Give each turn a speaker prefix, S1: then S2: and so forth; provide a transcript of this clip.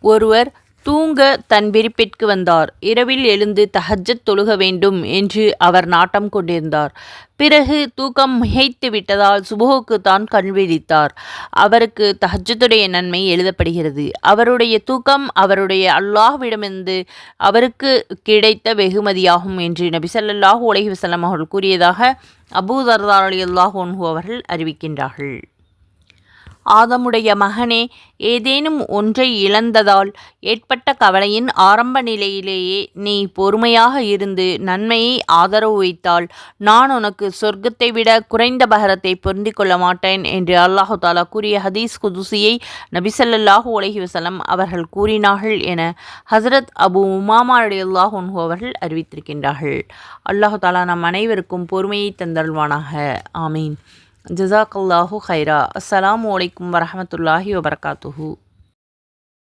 S1: ஒருவர் தூங்க தன் விரிப்பிற்கு வந்தார். இரவில் எழுந்து தஹஜ்ஜத் தொழுக வேண்டும் என்று அவர் நாட்டம் கொண்டிருந்தார். பிறகு தூக்கம் மிகைத்து விட்டதால் சுபோக்கு தான் கண் விழித்தார். அவருக்கு தஹஜ்ஜத்துடைய நன்மை எழுதப்படுகிறது. அவருடைய தூக்கம் அவருடைய அல்லாஹ்விடமிருந்து அவருக்கு கிடைத்த வெகுமதியாகும் என்று நபி உலகி வசலம் அவர்கள் கூறியதாக அபூ தர்தார் அலி அல்லாஹ் அவர்கள் அறிவிக்கின்றார்கள். ஆதமுடைய மகனே ஏதேனும் ஒன்றை இழந்ததால் ஏற்பட்ட கவலையின் ஆரம்ப நிலையிலேயே நீ பொறுமையாக இருந்து நன்மையை ஆதரவு வைத்தால் நான் உனக்கு சொர்க்கத்தை விட குறைந்த பகரத்தை பொருந்திக் கொள்ள மாட்டேன் என்று அல்லாஹு தாலா கூறிய ஹதீஸ் குதுசியை நபிசல்லாஹூ உலகி வசலம் அவர்கள் கூறினார்கள் என ஹசரத் அபு உமாமா அலி அல்லாஹ் அவர்கள் அறிவித்திருக்கின்றார்கள். அல்லாஹு தாலா நம் அனைவருக்கும் பொறுமையை தந்தல்வானாக ஆமீன். ஜசாக்கல்லாஹு ஹைரா அஸ்ஸலாமு அலைக்கும் வரஹமத்துல்லாஹி வபரகாத்துஹு